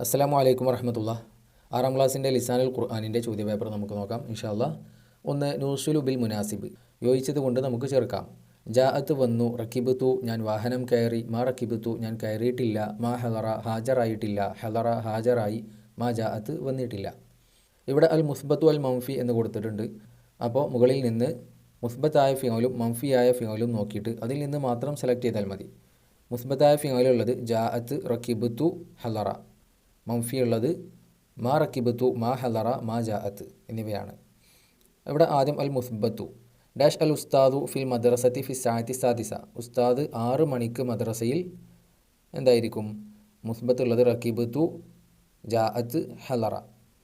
അസ്സലാമു വലൈക്കും വറഹമത്തുള്ള. ആറാം ക്ലാസ്സിന്റെ ലിസാനുൽ ഖുർആാനിന്റെ ചോദ്യപേപ്പർ നമുക്ക് നോക്കാം ഇൻഷാല്ല ഒന്ന് നൂസുലു ബിൽ മുനാസിബ്. യോജിച്ചത് കൊണ്ട് നമുക്ക് ചേർക്കാം. ജാഅത്ത് വന്നു റക്കിബത്തു ഞാൻ വാഹനം കയറി. മാ റക്കിബത്തു ഞാൻ കയറിയിട്ടില്ല. മാ ഹലറ ഹാജറായിട്ടില്ല. ഹലറ ഹാജറായി. മാ ജാഅത്ത് വന്നിട്ടില്ല. ഇവിടെ അൽ മുസ്ബത്തു അൽ മംഫി എന്ന് കൊടുത്തിട്ടുണ്ട്. അപ്പോൾ മുകളിൽ നിന്ന് മുസ്ബത്തായ ഫിയോലും മംഫിയായ ഫിയോലും നോക്കിയിട്ട് അതിൽ നിന്ന് മാത്രം സെലക്ട് ചെയ്താൽ മതി. മുസ്ബത്തായ ഫിയോലുള്ളത് ജാഅത്ത് റക്കിബത്തു ഹലറ മംഫി ഉള്ളത് മാ റക്കിബത്തു മാ ഹലറ മാ ജാഅത്ത് എന്നിവയാണ്. ഇവിടെ ആദ്യം അൽ മുസ്ബത്തു ഡാഷ് അൽ ഉസ്താദു ഫിൽ മദ്രസത്തി ഫി സായത്തി സാദിസ. ഉസ്താദ് ആറ് മണിക്ക് മദ്രസയിൽ എന്തായിരിക്കും? മുസ്ബത്ത് ഉള്ളത് റക്കിബത്തു ജാഅത്ത് ഹലറ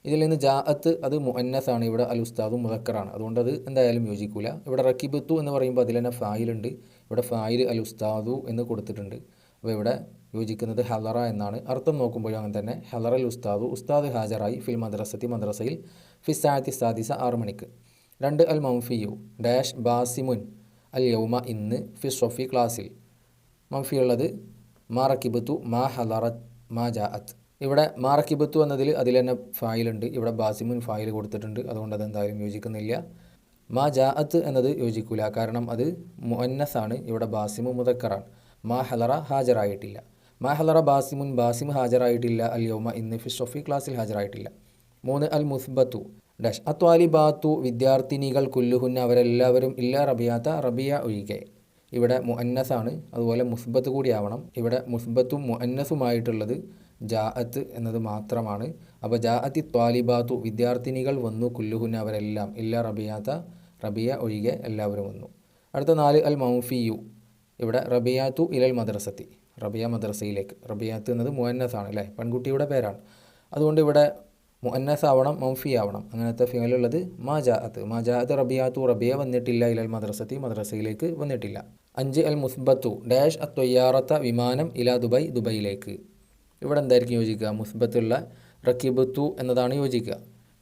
ഇതിൽ നിന്ന് ജാഅത്ത് അത് മുഅന്നസാണ് ഇവിടെ അൽ ഉസ്താദു മുതക്കറാണ് അതുകൊണ്ട് അത് എന്തായാലും യോജിക്കില്ല ഇവിടെ റക്കിബത്തു എന്ന് പറയുമ്പോൾ അതിൽ തന്നെ ഫായിലുണ്ട് ഇവിടെ ഫായിൽ അൽ ഉസ്താദു എന്ന് കൊടുത്തിട്ടുണ്ട്. അപ്പോൾ ഇവിടെ യോജിക്കുന്നത് ഹലറ എന്നാണ്. അർത്ഥം നോക്കുമ്പോഴും അങ്ങനെ തന്നെ. ഹലറൽ ഉസ്താദ് ഉസ്താദു ഹാജറായി ഫിൽ മദ്രസത്തി മദ്രസയിൽ ഫിസായത്തി സാദിസ ആറ് മണിക്ക്. രണ്ട് അൽ മംഫിയു ഡാഷ് ബാസിമുൻ അൽ യൗമ ഇന്ന് ഫി ഷൊഫി ക്ലാസ്സിൽ. മംഫി ഉള്ളത് മാ റക്കിബത്തു മാ ജാഅത്ത് ഇവിടെ മാ റക്കിബത്തു എന്നതിൽ അതിൽ തന്നെ ഫായിലുണ്ട് ഇവിടെ ബാസിമുൻ ഫായിൽ കൊടുത്തിട്ടുണ്ട്. അതുകൊണ്ട് അതെന്തായാലും യോജിക്കുന്നില്ല. മാ ജാഅത്ത് എന്നത് യോജിക്കില്ല കാരണം അത് മുഅന്നസാണ്. ഇവിടെ ബാസിമു മുതക്കറാണ് മാ ഹലറ ഹാജരായിട്ടില്ല. മാ ഹലറ ബാസിമുൻ ബാസിം ഹാജരായിട്ടില്ല. അൽ യൗമ ഇന്ന് ഫി ഷൊഫി ക്ലാസ്സിൽ ഹാജരായിട്ടില്ല. മൂന്ന് അൽ മുസ്ബത്തു ഡാഷ് അത്വാലിബാത്തു വിദ്യാർത്ഥിനികൾ കുല്ലുഹുന്ന അവരെല്ലാവരും ഇല്ല റബിയാത്ത റബിയ ഒഴികെ. ഇവിടെ മുഅന്നസാണ് അതുപോലെ മുസ്ബത്ത് കൂടിയാവണം. ഇവിടെ മുസ്ബത്തും മുഅന്നസുമായിട്ടുള്ളത് ജാഅത്ത് എന്നത് മാത്രമാണ്. അപ്പോൾ ജാഅത്തി ത്വാലിബാത്തു വിദ്യാർത്ഥിനികൾ വന്നു കുല്ലുഹുന്ന അവരെല്ലാം ഇല്ല റബിയാത്ത റബിയ ഒഴികെ എല്ലാവരും വന്നു. അടുത്ത നാല് അൽ മൗഫിയു ഇവിടെ റബിയാത്തു ഇലൽ മദ്രസത്തി. റബിയ മദ്രസയിലേക്ക്. റബിയാത്ത് എന്നത് മുഹന്നസ് ആണ് അല്ലേ പെൺകുട്ടിയുടെ പേരാണ്. അതുകൊണ്ട് ഇവിടെ മുഹന്നസ് ആവണം മൗഫി ആവണം. അങ്ങനത്തെ ഫിയലുള്ളത് മാജാഅത്ത് മാജാഅത്ത് റബിയാത്തു റബിയ വന്നിട്ടില്ല ഇലൽ മദ്രസത്തി മദ്രസയിലേക്ക് വന്നിട്ടില്ല. അഞ്ച് അൽ മുസ്ബത്തു ഡാഷ് അത്തൊയ്യാറത്ത വിമാനം ഇല ദുബൈ ദുബൈയിലേക്ക്. ഇവിടെ എന്തായിരിക്കും യോജിക്കുക? മുസ്ബത്തുള്ള റക്കിബത്തു എന്നതാണ് യോജിക്കുക.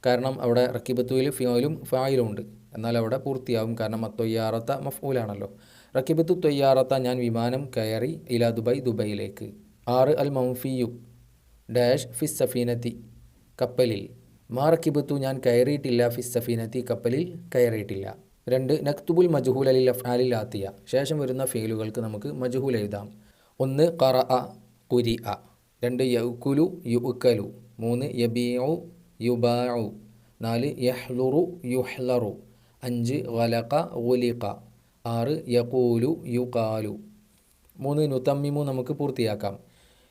കാരണം അവിടെ റക്കിബത്തുവിൽ ഫിയോയിലും ഫായിലും ഉണ്ട് എന്നാൽ അവിടെ പൂർത്തിയാവും. കാരണം അത്തൊയ്യാറത്ത മഫൂലാണല്ലോ റക്കിബത്തു തൊയ്യാറത്ത ഞാൻ വിമാനം കയറി ഇല ദുബൈ ദുബൈയിലേക്ക്. ആറ് അൽ മൗഫിയു ഡാഷ് ഫിസ് സഫീനത്തി കപ്പലിൽ. മാ റക്കിബത്തു ഞാൻ കയറിയിട്ടില്ല ഫിസ് സഫീനത്തി കപ്പലിൽ കയറിയിട്ടില്ല. രണ്ട് നക്തുബുൽ മജുഹൂൽ അലി അഫ്ആലിൽ ആത്തിയ. ശേഷം വരുന്ന ഫീലുകൾക്ക് നമുക്ക് മജുഹൂൽ എഴുതാം. ഒന്ന് കറ അ കുരി അ. രണ്ട് യൗക്കുലു യുക്കലു മൂന്ന് യബിയു യുബാഉ. നാല് യഹ്ലുറു യുഹ്ലറു അഞ്ച് വലക ഗുലിക ആറ് യഖൂലു യുകാലു മൂന്ന് നുതമ്മിമു നമുക്ക് പൂർത്തിയാക്കാം.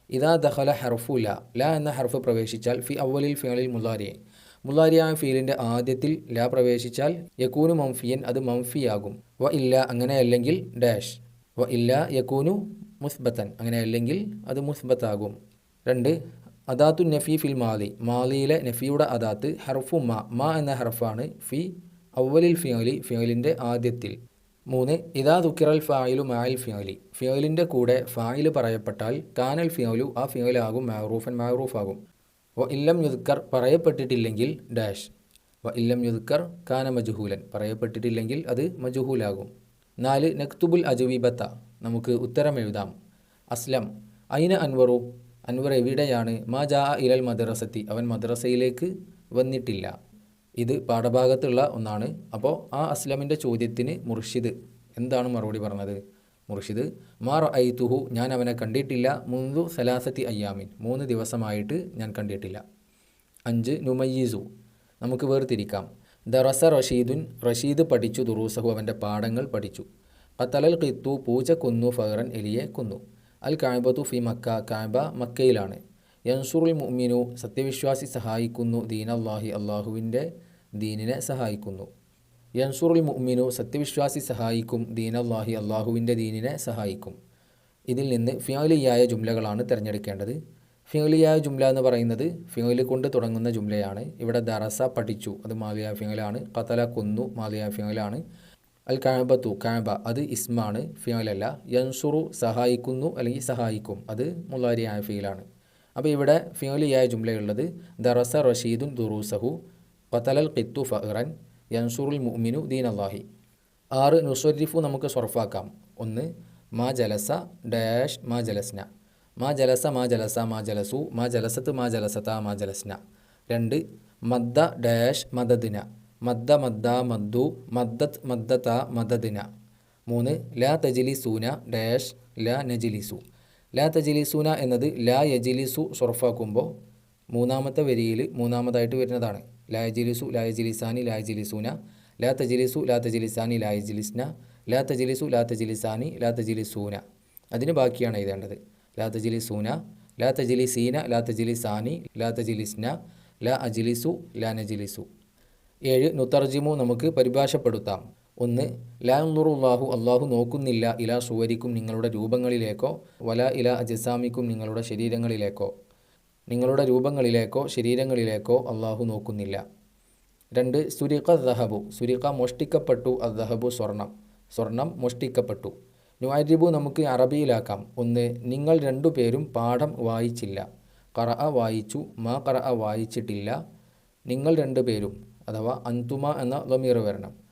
ഇതാ ദഹല ഹർഫു ല. ല എന്ന ഹർഫ് പ്രവേശിച്ചാൽ ഫി അവലിൽ ഫിയലിൽ മുലാരിയെ മുല്ലാരിയായ ഫീലിന്റെ ആദ്യത്തിൽ ല പ്രവേശിച്ചാൽ യക്കൂനു മംഫിയൻ അത് മംഫിയാകും. വ ഇല്ല അങ്ങനെയല്ലെങ്കിൽ ഡാഷ്. വ ഇല്ല യക്കൂനു മുസ്ബത്തൻ അങ്ങനെയല്ലെങ്കിൽ അത് മുസ്ബത്താകും. രണ്ട് അദാത്തു നഫി ഫിൽ മാലി. മാലിയിലെ നഫിയുടെ അദാത്ത് ഹർഫു മാ. മാ എന്ന ഹർഫാണ് ഫി അവലിൽ ഫിയോലി ഫിയോലിന്റെ ആദ്യത്തിൽ. മൂന്ന് ഇതാ ദുക്കിറൽ ഫായിലു മായൽ ഫിയോലി ഫിയോലിന്റെ കൂടെ ഫായിൽ പറയപ്പെട്ടാൽ കാനൽ ഫിയോലു ആ ഫിയോലാകും മാറൂഫൻ മാറൂഫാകും വ ഇല്ലം യുദ്ക്കർ പറയപ്പെട്ടിട്ടില്ലെങ്കിൽ ഡാഷ്. വ ഇല്ലം യുദ്ക്കർ കാന മജുഹൂലൻ പറയപ്പെട്ടിട്ടില്ലെങ്കിൽ അത് മജുഹൂലാകും. നാല് നക്തുബുൽ അജുവിബത്ത നമുക്ക് ഉത്തരം എഴുതാം. അസ്ലം അയിന അൻവറു? അൻവർ എവിടെയാണ്? മാ ജാ ഇലൽ മദ്രസത്തി അവൻ മദ്രസയിലേക്ക് വന്നിട്ടില്ല. ഇത് പാഠഭാഗത്തുള്ള ഒന്നാണ്. അപ്പോൾ ആ അസ്ലമിന്റെ ചോദ്യത്തിന് മുർഷിദ് എന്താണ് മറുപടി പറഞ്ഞത്? മുർഷിദ് മാർ ഐ തുഹു ഞാൻ അവനെ കണ്ടിട്ടില്ല. മുന്തു സലാസത്തി അയ്യാമിൻ. മൂന്ന് ദിവസമായിട്ട് ഞാൻ കണ്ടിട്ടില്ല. അഞ്ച് നുമയ്യീസു. നമുക്ക് വേർതിരിക്കാം. ദറസ റഷീദുൻ. റഷീദ് പഠിച്ചു ദുറൂസഹു. അവന്റെ പാഠങ്ങൾ പഠിച്ചു. പത്തലൽ ഖിത്തു പൂച്ച കൊന്നു ഫഹറൻ എലിയെ കൊന്നു. അൽ കായബത്തു ഫി മക്ക കായബ മക്കയിലാണ്. യൻസുറുൽ മുഅ്മിനു സത്യവിശ്വാസി സഹായിക്കുന്നു ദീനല്ലാഹി അള്ളാഹുവിന്റെ ദീനിനെ സഹായിക്കുന്നു. യൻസുറുൽ മുഅ്മിനു സത്യവിശ്വാസി സഹായിക്കും ദീനല്ലാഹി അള്ളാഹുവിന്റെ ദീനിനെ സഹായിക്കും. ഇതിൽ നിന്ന് ഫിയോലിയായ ജുംലകളാണ് തിരഞ്ഞെടുക്കേണ്ടത്. ഫിയോലിയായ ജുംല എന്ന് പറയുന്നത് ഫിയോലി കൊണ്ട് തുടങ്ങുന്ന ജുംലയാണ്. ഇവിടെ ദറസ പഠിച്ചു. അത് മാലിയ ഫിയോലാണ് കത്തല കൊന്നു. മാലിയ ഫിയോലാണ് അൽ കാബത്തു കാബ. അത് ഇസ്മാണ് ഫിയോലല്ല യൻസുറു സഹായിക്കുന്നു അല്ലെങ്കിൽ സഹായിക്കും. അത് മുല്ലാരിയായ ഫീലാണ് അപ്പോൾ ഇവിടെ ഫിയോലിയായ ജുംലയുള്ളത് ദറസ റഷീദുൻ ദുറൂസഹു ഖത്തലൽ ഖിത്തു ഫഹ്റൻ യൻസുറുൽ മുഅ്മിനു ദീൻ അള്ളാഹി ആറ് നുസ്വരിഫു നമുക്ക് സ്വർഫാക്കാം ഒന്ന് മാ ജലസ ഡാഷ് മാ ജലസ്ന. മാ ജലസ മാ ജലസ മാ ജലസു മാ ജലസത്ത് മാ ജലസത മാ ജലസ്ന. രണ്ട് മദ്ദ ഡാഷ് മദദിന. മദ്ദ മദ്ദ മദ്ദു മദ്ദത്ത് മദ്ദത മദദിന. മൂന്ന് ല തജിലിസൂന ഡാഷ് ല നജിലിസു. ലാ തജിലിസൂന എന്നത് ലാ യജിലിസു സൊറഫാക്കുമ്പോൾ മൂന്നാമത്തെ വരിയിൽ മൂന്നാമതായിട്ട് വരുന്നതാണ്. ലാ യജിലിസു ലാ യജിലിസാനി ലാ യജിലിസൂന. ലാ തജിലിസു ലാ തജിലിസാനി ലാ യജിലിസ്ന. ലാ തജിലിസു ലാ തജിലിസാനി ലാ തജിലിസൂന. അതിന് ബാക്കിയാണ് എഴുതേണ്ടത്. ലാ തജിലിസൂന ലാ തജിലിസീന ലാ തജിലിസാനി ലാ തജിലിസ്ന ലാ അജിലിസു ലാ നജിലിസു. ഏഴ് നുത്തർജിമു നമുക്ക് പരിഭാഷപ്പെടുത്താം. ഒന്ന് ലാ നുറുല്ലാഹു അള്ളാഹു നോക്കുന്നില്ല. ഇലാ സുവരിക്കും നിങ്ങളുടെ രൂപങ്ങളിലേക്കോ വല ഇല അജസാമിക്കും നിങ്ങളുടെ ശരീരങ്ങളിലേക്കോ. നിങ്ങളുടെ രൂപങ്ങളിലേക്കോ ശരീരങ്ങളിലേക്കോ അള്ളാഹു നോക്കുന്നില്ല. രണ്ട് സുരിഖ ദഹബു സുരിഖ മോഷ്ടിക്കപ്പെട്ടു അദ്ദഹബു സ്വർണം സ്വർണം മോഷ്ടിക്കപ്പെട്ടു. നുഅരിബു നമുക്ക് അറബിയിലാക്കാം. ഒന്ന് നിങ്ങൾ രണ്ടുപേരും പാഠം വായിച്ചില്ല. കറ വായിച്ചു മാ കറ വായിച്ചിട്ടില്ല. നിങ്ങൾ രണ്ടുപേരും അഥവാ അന്തുമ എന്ന ലമീർ വരണം.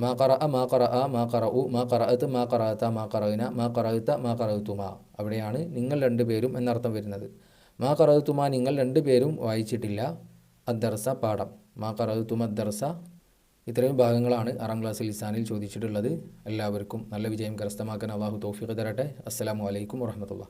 മാ കറ മാ കറ മാ കറഉ മാ കറഅത്ത് മാ കറാത്ത മാ കറയിന മാ കറയുത്ത മാ കറയുത്തുമാ അവിടെയാണ് നിങ്ങൾ രണ്ടുപേരും എന്നർത്ഥം വരുന്നത്. മാ കറയുത്തുമാ നിങ്ങൾ രണ്ടുപേരും വായിച്ചിട്ടില്ല. അദ്ദർസ പാഠം. മാ കറയുത്തുമ അദ്ദർസ. ഇത്രയും ഭാഗങ്ങളാണ് ആറാം ക്ലാസ്സിൽ ലിസാനിൽ ചോദിച്ചിട്ടുള്ളത്. എല്ലാവർക്കും നല്ല വിജയം കരസ്ഥമാക്കാൻ അള്ളാഹു തൗഫീഖ് തരട്ടെ. അസ്സാം വലൈക്കും വറഹമത്തുള്ള